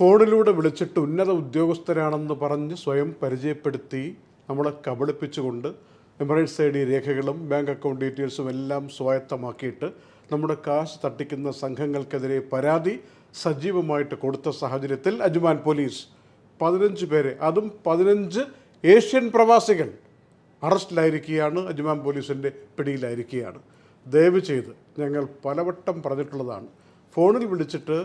ഫോണിലൂടെ വിളിച്ചിട്ട് ഉന്നത ഉദ്യോഗസ്ഥരാണെന്ന് പറഞ്ഞ് സ്വയം പരിചയപ്പെടുത്തി നമ്മളെ കബളിപ്പിച്ചുകൊണ്ട് എമറേറ്റ്സ് ഐ ഡി രേഖകളും ബാങ്ക് അക്കൗണ്ട് ഡീറ്റെയിൽസും എല്ലാം സ്വായത്തമാക്കിയിട്ട് നമ്മുടെ കാശ് തട്ടിക്കുന്ന സംഘങ്ങൾക്കെതിരെ പരാതി സജീവമായിട്ട് കൊടുത്ത സാഹചര്യത്തിൽ അജ്മാൻ പോലീസ് പതിനഞ്ച് പേരെ അതും പതിനഞ്ച് ഏഷ്യൻ പ്രവാസികൾ അറസ്റ്റിലായിരിക്കുകയാണ് അജ്മാൻ പോലീസിന്റെ പിടിയിലായിരിക്കുകയാണ്. ദയവ് ചെയ്ത് ഞങ്ങൾ പലവട്ടം പറഞ്ഞിട്ടുള്ളതാണ്. ഫോണിൽ വിളിച്ചിട്ട്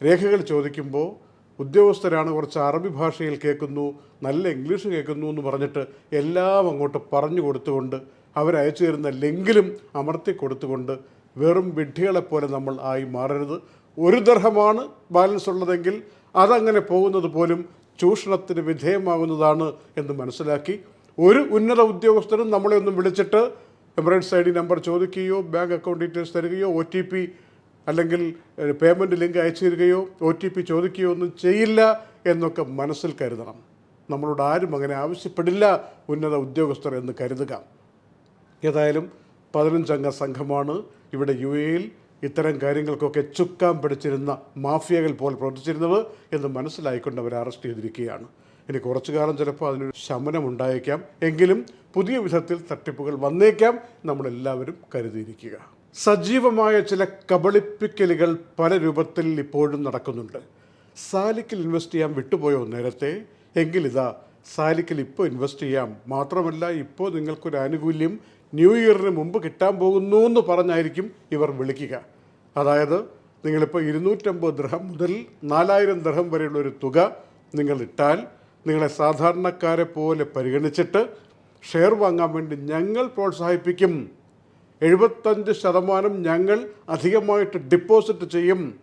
രേഖകൾ ചോദിക്കുമ്പോൾ ഉദ്യോഗസ്ഥരാണ് കുറച്ച് അറബി ഭാഷയിൽ കേൾക്കുന്നു നല്ല ഇംഗ്ലീഷ് കേൾക്കുന്നു എന്ന് പറഞ്ഞിട്ട് എല്ലാം അങ്ങോട്ട് പറഞ്ഞു കൊടുത്തുകൊണ്ട് അവരയച്ചു തരുന്ന ലെങ്കിലും അമർത്തി കൊടുത്തുകൊണ്ട് വെറും വിഡ്ഢികളെപ്പോലെ നമ്മൾ ആയി മാറരുത്. ഒരു ദർഹമാണ് ബാലൻസ് ഉള്ളതെങ്കിൽ അതങ്ങനെ പോകുന്നത് പോലും ചൂഷണത്തിന് വിധേയമാകുന്നതാണ് എന്ന് മനസ്സിലാക്കി ഒരു ഉന്നത ഉദ്യോഗസ്ഥരും നമ്മളെ ഒന്നും വിളിച്ചിട്ട് എമറേറ്റ്സ് ഐ ഡി നമ്പർ ചോദിക്കുകയോ ബാങ്ക് അക്കൗണ്ട് ഡീറ്റെയിൽസ് തരികയോ ഒ ടി പി അല്ലെങ്കിൽ പേയ്മെന്റ് ലിങ്ക് അയച്ചു തരികയോ ഒ ടി പി ചോദിക്കുകയോ ഒന്നും ചെയ്യില്ല എന്നൊക്കെ മനസ്സിൽ കരുതണം. നമ്മളോട് ആരും അങ്ങനെ ആവശ്യപ്പെടില്ല ഉന്നത ഉദ്യോഗസ്ഥർ എന്ന് കരുതുക. ഏതായാലും പതിനഞ്ചംഗ സംഘമാണ് ഇവിടെ യു എയിൽ ഇത്തരം കാര്യങ്ങൾക്കൊക്കെ ചുക്കാൻ പിടിച്ചിരുന്ന മാഫിയകൾ പോലെ പ്രവർത്തിച്ചിരുന്നത് എന്ന് മനസ്സിലായിക്കൊണ്ട് അവരെ അറസ്റ്റ് ചെയ്തിരിക്കുകയാണ്. ഇനി കുറച്ചു കാലം ചിലപ്പോൾ അതിനൊരു ശമനം ഉണ്ടായേക്കാം. എങ്കിലും പുതിയ വിധത്തിൽ തട്ടിപ്പുകൾ വന്നേക്കാം. നമ്മളെല്ലാവരും കരുതിയിരിക്കുക. സജീവമായ ചില കബളിപ്പിക്കലുകൾ പല രൂപത്തിൽ ഇപ്പോഴും നടക്കുന്നുണ്ട്. സാലിക്കിൽ ഇൻവെസ്റ്റ് ചെയ്യാൻ വിട്ടുപോയോ നേരത്തെ? എങ്കിലിതാ സാലിക്കിൽ ഇപ്പോൾ ഇൻവെസ്റ്റ് ചെയ്യാം. മാത്രമല്ല ഇപ്പോൾ നിങ്ങൾക്കൊരു ആനുകൂല്യം ന്യൂ ഇയറിന് മുമ്പ് കിട്ടാൻ പോകുന്നു എന്ന് പറഞ്ഞായിരിക്കും ഇവർ വിളിക്കുക. അതായത് നിങ്ങളിപ്പോൾ ഇരുന്നൂറ്റമ്പത് ദൃഹം മുതൽ നാലായിരം ദൃഹം വരെയുള്ള ഒരു തുക നിങ്ങൾ ഇട്ടാൽ നിങ്ങളെ സാധാരണക്കാരെ പോലെ പരിഗണിച്ചിട്ട് ഷെയർ വാങ്ങാൻ വേണ്ടി ഞങ്ങൾ പ്രോത്സാഹിപ്പിക്കും. എഴുപത്തഞ്ച് ശതമാനം ഞങ്ങൾ അധികമായിട്ട് ഡിപ്പോസിറ്റ് ചെയ്യും.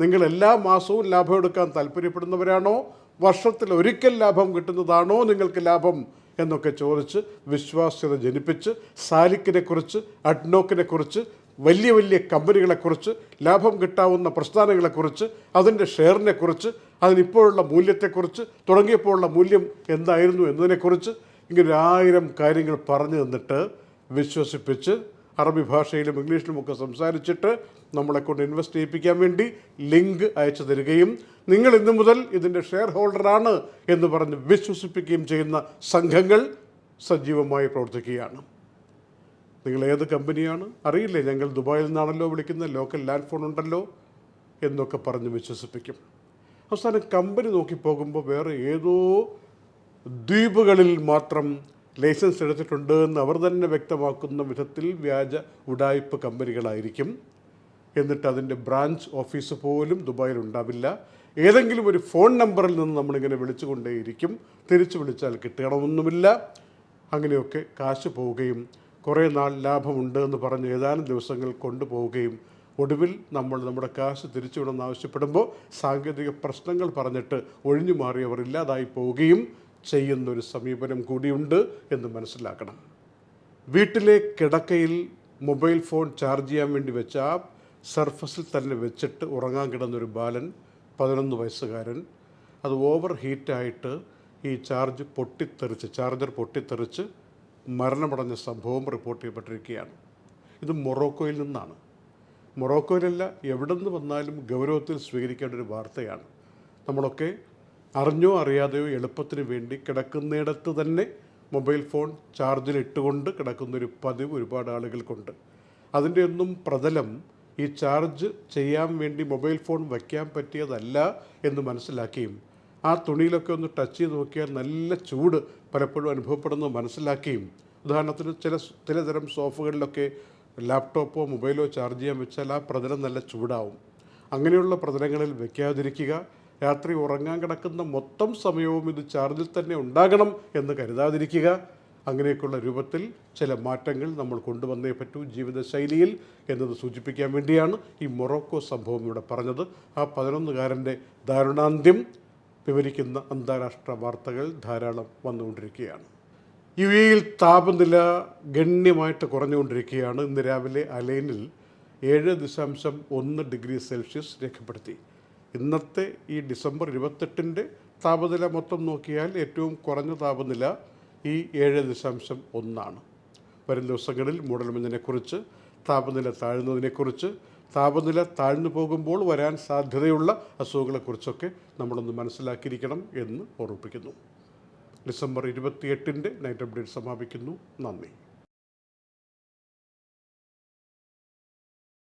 നിങ്ങൾ എല്ലാ മാസവും ലാഭം എടുക്കാൻ താല്പര്യപ്പെടുന്നവരാണോ? വർഷത്തിൽ ഒരിക്കൽ ലാഭം കിട്ടുന്നതാണോ നിങ്ങൾക്ക് ലാഭം? എന്നൊക്കെ ചോദിച്ച് വിശ്വാസ്യത ജനിപ്പിച്ച് സാലിക്കിനെ കുറിച്ച് അഡ്നോക്കിനെ കുറിച്ച് വലിയ വലിയ കമ്പനികളെക്കുറിച്ച് ലാഭം കിട്ടാവുന്ന പ്രസ്ഥാനങ്ങളെക്കുറിച്ച് അതിന്റെ ഷെയറിനെക്കുറിച്ച് അതിനിപ്പോഴുള്ള മൂല്യത്തെക്കുറിച്ച് തുടങ്ങിയപ്പോഴുള്ള മൂല്യം എന്തായിരുന്നു എന്നതിനെക്കുറിച്ച് ഇങ്ങനെ ആയിരം കാര്യങ്ങൾ പറഞ്ഞു തന്നിട്ട് വിശ്വസിപ്പിച്ച് അറബി ഭാഷയിലും ഇംഗ്ലീഷിലും ഒക്കെ സംസാരിച്ചിട്ട് നമ്മളെ കൊണ്ട് ഇൻവെസ്റ്റ് ചെയ്യിപ്പിക്കാൻ വേണ്ടി ലിങ്ക് അയച്ചു തരികയും നിങ്ങൾ ഇന്നു മുതൽ ഇതിന്റെ ഷെയർ ഹോൾഡറാണ് എന്ന് പറഞ്ഞ് വിശ്വസിപ്പിക്കുകയും ചെയ്യുന്ന സംഘങ്ങൾ സജീവമായി പ്രവർത്തിക്കുകയാണ്. നിങ്ങൾ ഏത് കമ്പനിയാണ്? അറിയില്ലേ? ഞങ്ങൾ ദുബായിൽ നിന്നാണല്ലോ വിളിക്കുന്ന ലോക്കൽ ലാൻഡ് ഫോൺ ഉണ്ടല്ലോ എന്നൊക്കെ പറഞ്ഞ് വിശ്വസിപ്പിക്കും. അവസാനം കമ്പനി നോക്കി പോകുമ്പോൾ വേറെ ഏതോ ദ്വീപുകളിൽ മാത്രം ലൈസൻസ് എടുത്തിട്ടുണ്ട് എന്ന് അവർ തന്നെ വ്യക്തമാക്കുന്ന വിധത്തിൽ വ്യാജ ഉടായ്പ കമ്പനികളായിരിക്കും. എന്നിട്ട് അതിന്റെ ബ്രാഞ്ച് ഓഫീസ് പോലും ദുബായിൽ ഉണ്ടാവില്ല. ഏതെങ്കിലും ഒരു ഫോൺ നമ്പറിൽ നിന്ന് നമ്മളിങ്ങനെ വിളിച്ചുകൊണ്ടേയിരിക്കും. തിരിച്ചു വിളിച്ചാൽ കിട്ടണമെന്നുമില്ല. അങ്ങനെയൊക്കെ കാശ് പോവുകയും കുറേ നാൾ ലാഭമുണ്ട് എന്ന് പറഞ്ഞ് ഏതാനും ദിവസങ്ങൾ കൊണ്ടുപോവുകയും ഒടുവിൽ നമ്മൾ നമ്മുടെ കാശ് തിരിച്ചു വിടണമെന്ന് ആവശ്യപ്പെടുമ്പോൾ സാങ്കേതിക പ്രശ്നങ്ങൾ പറഞ്ഞിട്ട് ഒഴിഞ്ഞു മാറിയവർ ഇല്ലാതായി പോവുകയും ചെയ്യുന്നൊരു സമീപനം കൂടിയുണ്ട് എന്ന് മനസ്സിലാക്കണം. വീട്ടിലെ കിടക്കയിൽ മൊബൈൽ ഫോൺ ചാർജ് ചെയ്യാൻ വേണ്ടി വെച്ച സർഫസിൽ തന്നെ വെച്ചിട്ട് ഉറങ്ങാൻ കിടന്നൊരു ബാലൻ പതിനൊന്ന് വയസ്സുകാരൻ. അത് ഓവർ ഹീറ്റായിട്ട് ഈ ചാർജ് പൊട്ടിത്തെറിച്ച് ചാർജർ പൊട്ടിത്തെറിച്ച് മരണമടഞ്ഞ സംഭവം റിപ്പോർട്ട് ചെയ്യപ്പെട്ടിരിക്കുകയാണ്. ഇത് മൊറോക്കോയിൽ നിന്നാണ്. മൊറോക്കോയിലല്ല എവിടെ നിന്ന് വന്നാലും ഗൗരവത്തിൽ സ്വീകരിക്കേണ്ട ഒരു വാർത്തയാണ്. നമ്മളൊക്കെ അറിഞ്ഞോ അറിയാതെയോ എളുപ്പത്തിന് വേണ്ടി കിടക്കുന്നിടത്ത് തന്നെ മൊബൈൽ ഫോൺ ചാർജിലിട്ടുകൊണ്ട് കിടക്കുന്നൊരു പതിവ് ഒരുപാട് ആളുകൾക്കുണ്ട്. അതിന്റെ ഒന്നും പ്രതലം ഈ ചാർജ് ചെയ്യാൻ വേണ്ടി മൊബൈൽ ഫോൺ വയ്ക്കാൻ പറ്റിയതല്ല എന്ന് മനസ്സിലാക്കിയും ആ തുണിയിലൊക്കെ ഒന്ന് ടച്ച് ചെയ്ത് നോക്കിയാൽ നല്ല ചൂട് പലപ്പോഴും അനുഭവപ്പെടുന്നത് മനസ്സിലാക്കിയും ഉദാഹരണത്തിന് ചില ചിലതരം സോഫുകളിലൊക്കെ ലാപ്ടോപ്പോ മൊബൈലോ ചാർജ് ചെയ്യാൻ വെച്ചാൽ ആ പ്രതലം നല്ല ചൂടാവും. അങ്ങനെയുള്ള പ്രതലങ്ങളിൽ വെക്കാതിരിക്കുക രാത്രി ഉറങ്ങാൻ കിടക്കുന്ന മൊത്തം സമയവും ഇത് ചാർജിൽ തന്നെ ഉണ്ടാകണം എന്ന് കരുതാതിരിക്കുക. അങ്ങനെയൊക്കെയുള്ള രൂപത്തിൽ ചില മാറ്റങ്ങൾ നമ്മൾ കൊണ്ടുവന്നേ പറ്റൂ ജീവിതശൈലിയിൽ എന്നത് സൂചിപ്പിക്കാൻ വേണ്ടിയാണ് ഈ മൊറോക്കോ സംഭവം ഇവിടെ പറഞ്ഞത്. ആ പതിനൊന്നുകാരന്റെ ദാരുണാന്ത്യം വിവരിക്കുന്ന അന്താരാഷ്ട്ര വാർത്തകൾ ധാരാളം വന്നുകൊണ്ടിരിക്കുകയാണ്. യു എയിൽ താപനില ഗണ്യമായിട്ട് കുറഞ്ഞുകൊണ്ടിരിക്കുകയാണ്. ഇന്ന് രാവിലെ അലൈനിൽ ഏഴ് ദശാംശം ഒന്ന് ഡിഗ്രി സെൽഷ്യസ് രേഖപ്പെടുത്തി. ഇന്നത്തെ ഈ ഡിസംബർ ഇരുപത്തെട്ടിന്റെ താപനില മൊത്തം നോക്കിയാൽ ഏറ്റവും കുറഞ്ഞ താപനില ഈ ഏഴ് ദശാംശം ഒന്നാണ്. വരും ദിവസങ്ങളിൽ മൂടൽമഞ്ഞിനെക്കുറിച്ച് താപനില താഴ്ന്നതിനെക്കുറിച്ച് താപനില താഴ്ന്നു പോകുമ്പോൾ വരാൻ സാധ്യതയുള്ള അസുഖങ്ങളെക്കുറിച്ചൊക്കെ നമ്മളൊന്ന് മനസ്സിലാക്കിയിരിക്കണം എന്ന് ഓർമ്മിപ്പിക്കുന്നു. ഡിസംബർ ഇരുപത്തിയെട്ടിന്റെ നൈറ്റ് അപ്ഡേറ്റ് സമാപിക്കുന്നു. നന്ദി.